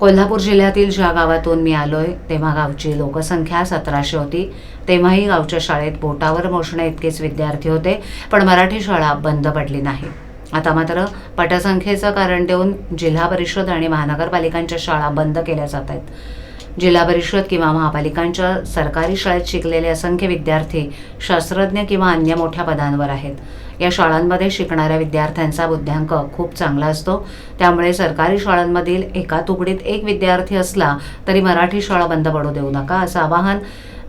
कोल्हापूर जिल्ह्यातील ज्या गावातून मी आलोय तेव्हा गावची लोकसंख्या सतराशे होती. तेव्हाही गावच्या शाळेत बोटावर मोजणे इतकेच विद्यार्थी होते पण मराठी शाळा बंद पडली नाही. आता मात्र पटसंख्येचं कारण देऊन जिल्हा परिषद आणि महानगरपालिकांच्या शाळा बंद केल्या जात आहेत. जिल्हा परिषद किंवा महापालिकांच्या सरकारी शाळेत शिकलेले असंख्य विद्यार्थी शास्त्रज्ञ किंवा अन्य मोठ्या पदांवर आहेत. या शाळांमध्ये शिकणाऱ्या विद्यार्थ्यांचा बुद्ध्यांक खूप चांगला असतो. त्यामुळे सरकारी शाळांमधील एका तुकडीत एक विद्यार्थी असला तरी मराठी शाळा बंद पडू देऊ नका असं आवाहन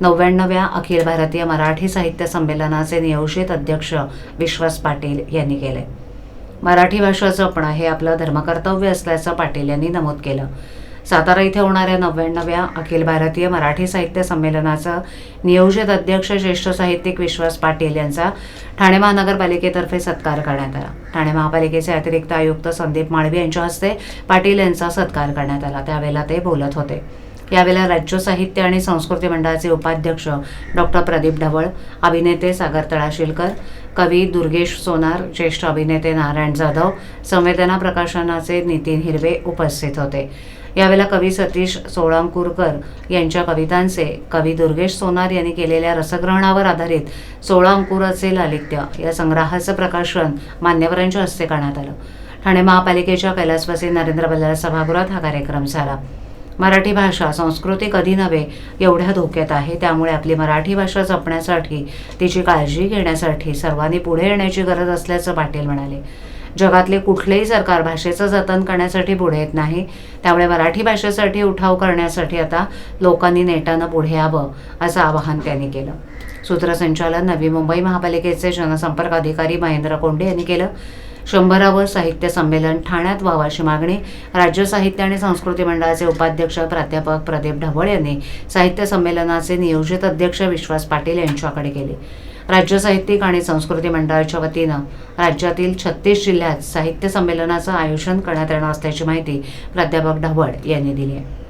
नव्याण्णव्या अखिल भारतीय मराठी साहित्य संमेलनाचे नियोजित अध्यक्ष विश्वास पाटील यांनी केले. मराठी भाषा जपणं हे आपलं धर्मकर्तव्य असल्याचं पाटील यांनी नमूद केलं. सातारा इथे होणाऱ्या नव्याण्णव्या अखिल भारतीय मराठी साहित्य संमेलनाचं नियोजित अध्यक्ष ज्येष्ठ साहित्यिक विश्वास पाटील यांचा ठाणे महानगरपालिकेतर्फे सत्कार करण्यात आला. ठाणे महापालिकेचे अतिरिक्त आयुक्त संदीप माळवी यांच्या हस्ते पाटील यांचा सत्कार करण्यात आला. त्यावेळेला ते बोलत होते. यावेळेला राज्य साहित्य आणि संस्कृती मंडळाचे उपाध्यक्ष डॉक्टर प्रदीप ढवळ अभिनेते सागर तळाशिलकर कवी दुर्गेश सोनार ज्येष्ठ अभिनेते नारायण जाधव संवेदना प्रकाशनाचे नितीन हिरवे उपस्थित होते. यावेळेला कवी सतीश सोळांकूरकर यांच्या कवितांचे कवी दुर्गेश सोनार यांनी केलेल्या रसग्रहणावर आधारित सोळा अंकुराचे लालित्य या संग्रहाचं प्रकाशन मान्यवरांच्या हस्ते करण्यात आलं. ठाणे महापालिकेच्या कैलासवासी नरेंद्र बल्लाळ सभागृहात हा कार्यक्रम झाला. मराठी भाषा संस्कृती कधी नव्हे एवढ्या धोक्यात आहे. त्यामुळे आपली मराठी भाषा जपण्यासाठी तिची काळजी घेण्यासाठी सर्वांनी पुढे येण्याची गरज असल्याचं पाटील म्हणाले. जगातले कुठलेही सरकार भाषेचं जतन करण्यासाठी पुढे येत नाही. त्यामुळे मराठी भाषेसाठी उठाव करण्यासाठी आता लोकांनी नेटानं पुढे यावं असं आवाहन त्यांनी केलं. सूत्रसंचालन नवी मुंबई महापालिकेचे जनसंपर्क अधिकारी महेंद्र कोंडे यांनी केलं. शंभरावं साहित्य संमेलन ठाण्यात व्हावं अशी मागणी. राज्य साहित्य आणि संस्कृती मंडळाचे उपाध्यक्ष प्राध्यापक प्रदीप ढवळ यांनी साहित्य संमेलनाचे नियोजित अध्यक्ष विश्वास पाटील यांच्याकडे केली. राज्य साहित्यिक आणि संस्कृती मंडळाच्या वतीनं राज्यातील छत्तीस जिल्ह्यात साहित्य संमेलनाचं आयोजन करण्यात येणार असल्याची माहिती प्राध्यापक ढवळ यांनी दिली आहे.